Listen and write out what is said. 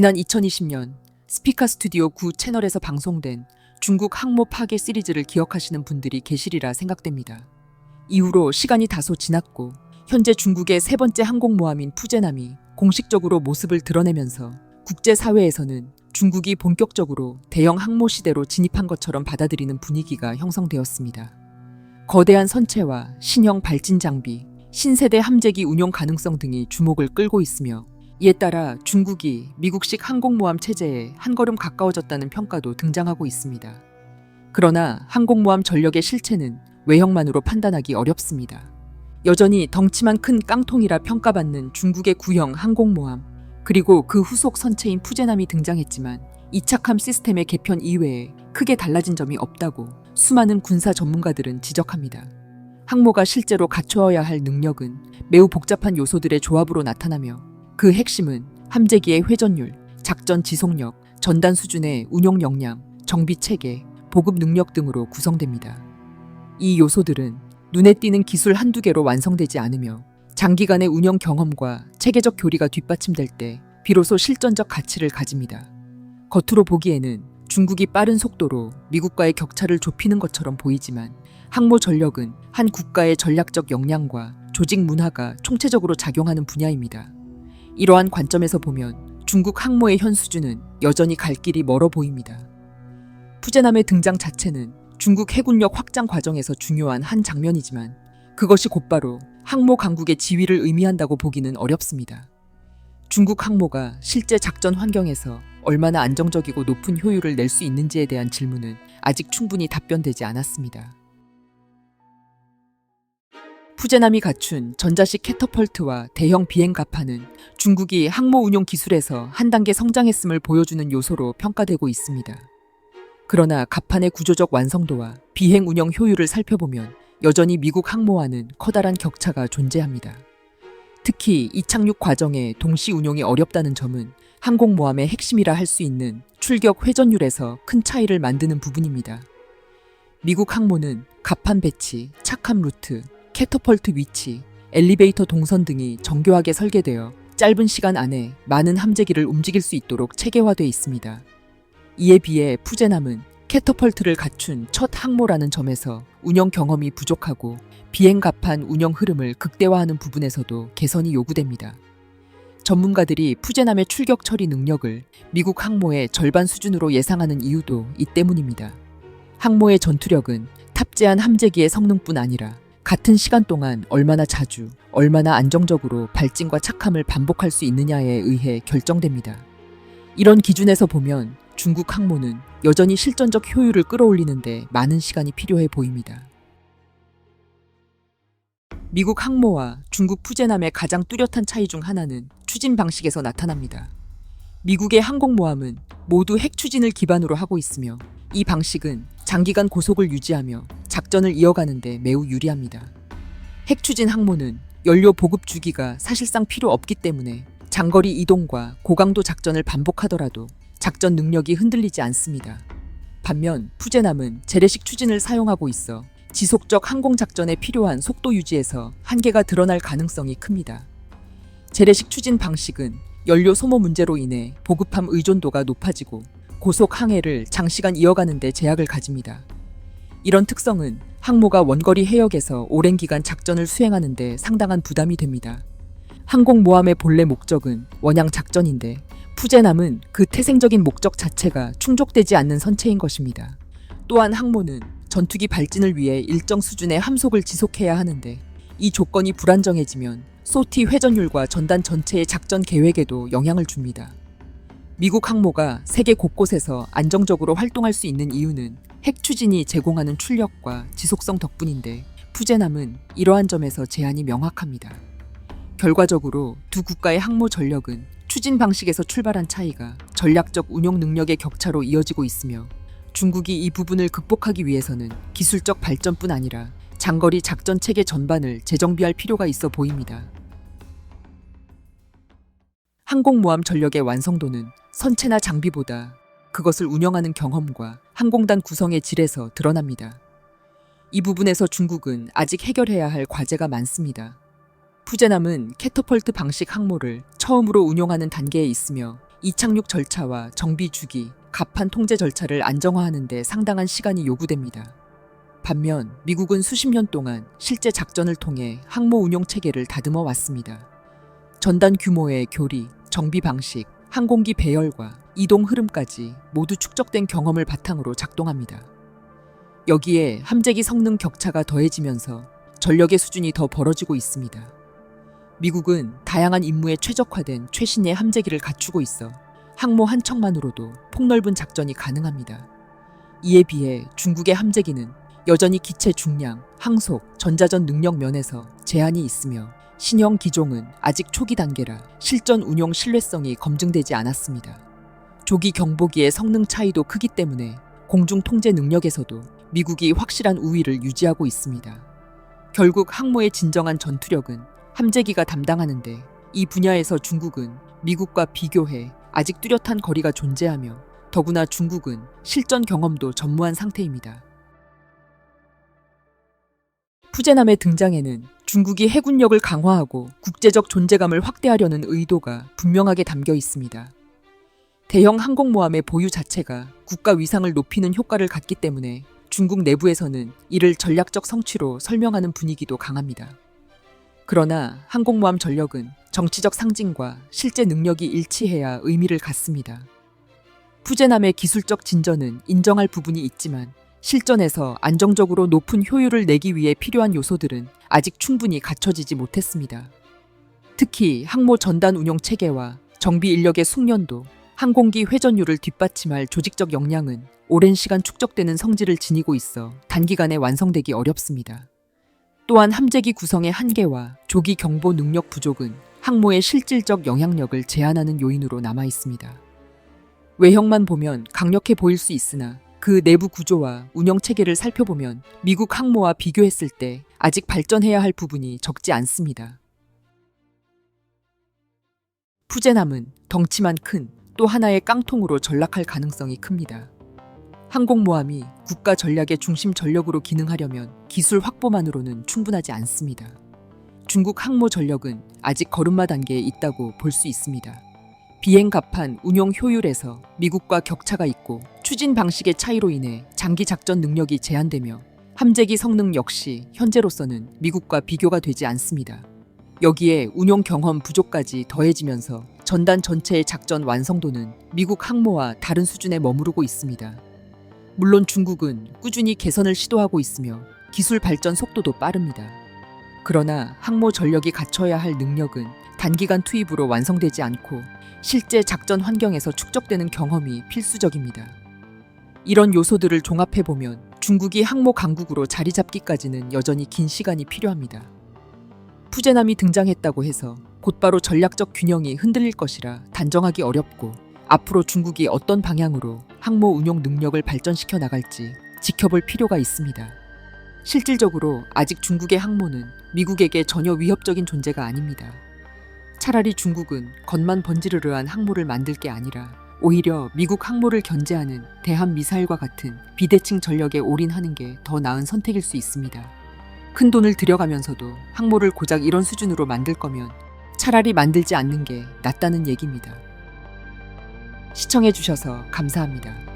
지난 2020년 스피카 스튜디오 9 채널에서 방송된 중국 항모 파괴 시리즈를 기억하시는 분들이 계시리라 생각됩니다. 이후로 시간이 다소 지났고 현재 중국의 세 번째 항공모함인 푸제남이 공식적으로 모습을 드러내면서 국제사회에서는 중국이 본격적으로 대형 항모 시대로 진입한 것처럼 받아들이는 분위기가 형성되었습니다. 거대한 선체와 신형 발진 장비, 신세대 함재기 운용 가능성 등이 주목을 끌고 있으며 이에 따라 중국이 미국식 항공모함 체제에 한 걸음 가까워졌다는 평가도 등장하고 있습니다. 그러나 항공모함 전력의 실체는 외형만으로 판단하기 어렵습니다. 여전히 덩치만 큰 깡통이라 평가받는 중국의 구형 항공모함, 그리고 그 후속 선체인 푸제남이 등장했지만 이착함 시스템의 개편 이외에 크게 달라진 점이 없다고 수많은 군사 전문가들은 지적합니다. 항모가 실제로 갖추어야 할 능력은 매우 복잡한 요소들의 조합으로 나타나며 그 핵심은 함재기의 회전율, 작전 지속력, 전단 수준의 운용 역량, 정비 체계, 보급 능력 등으로 구성됩니다. 이 요소들은 눈에 띄는 기술 한두 개로 완성되지 않으며 장기간의 운영 경험과 체계적 교리가 뒷받침될 때 비로소 실전적 가치를 가집니다. 겉으로 보기에는 중국이 빠른 속도로 미국과의 격차를 좁히는 것처럼 보이지만 항모 전력은 한 국가의 전략적 역량과 조직 문화가 총체적으로 작용하는 분야입니다. 이러한 관점에서 보면 중국 항모의 현 수준은 여전히 갈 길이 멀어 보입니다. 푸제남의 등장 자체는 중국 해군력 확장 과정에서 중요한 한 장면이지만 그것이 곧바로 항모 강국의 지위를 의미한다고 보기는 어렵습니다. 중국 항모가 실제 작전 환경에서 얼마나 안정적이고 높은 효율을 낼 수 있는지에 대한 질문은 아직 충분히 답변되지 않았습니다. 푸제남이 갖춘 전자식 캐터펄트와 대형 비행 가파는 중국이 항모 운용 기술에서 한 단계 성장했음을 보여주는 요소로 평가되고 있습니다. 그러나 가판의 구조적 완성도와 비행 운영 효율을 살펴보면 여전히 미국 항모와는 커다란 격차가 존재합니다. 특히 이착륙 과정의 동시 운용이 어렵다는 점은 항공모함의 핵심이라 할 수 있는 출격 회전율에서 큰 차이를 만드는 부분입니다. 미국 항모는 갑판 배치, 착함 루트, 캐터펄트 위치, 엘리베이터 동선 등이 정교하게 설계되어 짧은 시간 안에 많은 함재기를 움직일 수 있도록 체계화되어 있습니다. 이에 비해 푸제남은 캐터펄트를 갖춘 첫 항모라는 점에서 운영 경험이 부족하고 비행 갑판 운영 흐름을 극대화하는 부분에서도 개선이 요구됩니다. 전문가들이 푸제남의 출격 처리 능력을 미국 항모의 절반 수준으로 예상하는 이유도 이 때문입니다. 항모의 전투력은 탑재한 함재기의 성능뿐 아니라 같은 시간 동안 얼마나 자주, 얼마나 안정적으로 발진과 착함을 반복할 수 있느냐에 의해 결정됩니다. 이런 기준에서 보면 중국 항모는 여전히 실전적 효율을 끌어올리는데 많은 시간이 필요해 보입니다. 미국 항모와 중국 푸제남의 가장 뚜렷한 차이 중 하나는 추진 방식에서 나타납니다. 미국의 항공모함은 모두 핵 추진을 기반으로 하고 있으며 이 방식은 장기간 고속을 유지하며 작전을 이어가는데 매우 유리합니다. 핵 추진 항모는 연료 보급 주기가 사실상 필요 없기 때문에 장거리 이동과 고강도 작전을 반복하더라도 작전 능력이 흔들리지 않습니다. 반면 푸제남은 재래식 추진을 사용하고 있어 지속적 항공 작전에 필요한 속도 유지에서 한계가 드러날 가능성이 큽니다. 재래식 추진 방식은 연료 소모 문제로 인해 보급함 의존도가 높아지고 고속 항해를 장시간 이어가는 데 제약을 가집니다. 이런 특성은 항모가 원거리 해역에서 오랜 기간 작전을 수행하는 데 상당한 부담이 됩니다. 항공모함의 본래 목적은 원양 작전인데 푸제남은 그 태생적인 목적 자체가 충족되지 않는 선체인 것입니다. 또한 항모는 전투기 발진을 위해 일정 수준의 함속을 지속해야 하는데 이 조건이 불안정해지면 소티 회전율과 전단 전체의 작전 계획에도 영향을 줍니다. 미국 항모가 세계 곳곳에서 안정적으로 활동할 수 있는 이유는 핵 추진이 제공하는 출력과 지속성 덕분인데 푸제남은 이러한 점에서 제한이 명확합니다. 결과적으로 두 국가의 항모 전력은 추진 방식에서 출발한 차이가 전략적 운용 능력의 격차로 이어지고 있으며 중국이 이 부분을 극복하기 위해서는 기술적 발전뿐 아니라 장거리 작전 체계 전반을 재정비할 필요가 있어 보입니다. 항공모함 전력의 완성도는 선체나 장비보다 그것을 운영하는 경험과 항공단 구성의 질에서 드러납니다. 이 부분에서 중국은 아직 해결해야 할 과제가 많습니다. 푸제남은 캐터펄트 방식 항모를 처음으로 운용하는 단계에 있으며 이착륙 절차와 정비 주기, 갑판 통제 절차를 안정화하는 데 상당한 시간이 요구됩니다. 반면 미국은 수십 년 동안 실제 작전을 통해 항모 운용 체계를 다듬어 왔습니다. 전단 규모의 교리, 정비 방식, 항공기 배열과 이동 흐름까지 모두 축적된 경험을 바탕으로 작동합니다. 여기에 함재기 성능 격차가 더해지면서 전력의 수준이 더 벌어지고 있습니다. 미국은 다양한 임무에 최적화된 최신의 함재기를 갖추고 있어 항모 한 척만으로도 폭넓은 작전이 가능합니다. 이에 비해 중국의 함재기는 여전히 기체 중량, 항속, 전자전 능력 면에서 제한이 있으며 신형 기종은 아직 초기 단계라 실전 운용 신뢰성이 검증되지 않았습니다. 조기 경보기의 성능 차이도 크기 때문에 공중 통제 능력에서도 미국이 확실한 우위를 유지하고 있습니다. 결국 항모의 진정한 전투력은 함재기가 담당하는데 이 분야에서 중국은 미국과 비교해 아직 뚜렷한 거리가 존재하며 더구나 중국은 실전 경험도 전무한 상태입니다. 푸제남의 등장에는 중국이 해군력을 강화하고 국제적 존재감을 확대하려는 의도가 분명하게 담겨 있습니다. 대형 항공모함의 보유 자체가 국가 위상을 높이는 효과를 갖기 때문에 중국 내부에서는 이를 전략적 성취로 설명하는 분위기도 강합니다. 그러나 항공모함 전력은 정치적 상징과 실제 능력이 일치해야 의미를 갖습니다. 푸제남의 기술적 진전은 인정할 부분이 있지만 실전에서 안정적으로 높은 효율을 내기 위해 필요한 요소들은 아직 충분히 갖춰지지 못했습니다. 특히 항모 전단 운용 체계와 정비 인력의 숙련도, 항공기 회전율을 뒷받침할 조직적 역량은 오랜 시간 축적되는 성질을 지니고 있어 단기간에 완성되기 어렵습니다. 또한 함재기 구성의 한계와 조기 경보 능력 부족은 항모의 실질적 영향력을 제한하는 요인으로 남아 있습니다. 외형만 보면 강력해 보일 수 있으나 그 내부 구조와 운영 체계를 살펴보면 미국 항모와 비교했을 때 아직 발전해야 할 부분이 적지 않습니다. 푸제남은 덩치만 큰 또 하나의 깡통으로 전락할 가능성이 큽니다. 항공모함이 국가 전략의 중심 전력으로 기능하려면 기술 확보만으로는 충분하지 않습니다. 중국 항모 전력은 아직 걸음마 단계에 있다고 볼 수 있습니다. 비행 갑판 운용 효율에서 미국과 격차가 있고 추진 방식의 차이로 인해 장기 작전 능력이 제한되며 함재기 성능 역시 현재로서는 미국과 비교가 되지 않습니다. 여기에 운용 경험 부족까지 더해지면서 전단 전체의 작전 완성도는 미국 항모와 다른 수준에 머무르고 있습니다. 물론 중국은 꾸준히 개선을 시도하고 있으며 기술 발전 속도도 빠릅니다. 그러나 항모 전력이 갖춰야 할 능력은 단기간 투입으로 완성되지 않고 실제 작전 환경에서 축적되는 경험이 필수적입니다. 이런 요소들을 종합해보면 중국이 항모 강국으로 자리 잡기까지는 여전히 긴 시간이 필요합니다. 푸제남이 등장했다고 해서 곧바로 전략적 균형이 흔들릴 것이라 단정하기 어렵고 앞으로 중국이 어떤 방향으로 항모 운용 능력을 발전시켜 나갈지 지켜볼 필요가 있습니다. 실질적으로 아직 중국의 항모는 미국에게 전혀 위협적인 존재가 아닙니다. 차라리 중국은 겉만 번지르르한 항모를 만들 게 아니라 오히려 미국 항모를 견제하는 대한 미사일과 같은 비대칭 전력에 올인하는 게 더 나은 선택일 수 있습니다. 큰 돈을 들여가면서도 항모를 고작 이런 수준으로 만들 거면 차라리 만들지 않는 게 낫다는 얘기입니다. 시청해주셔서 감사합니다.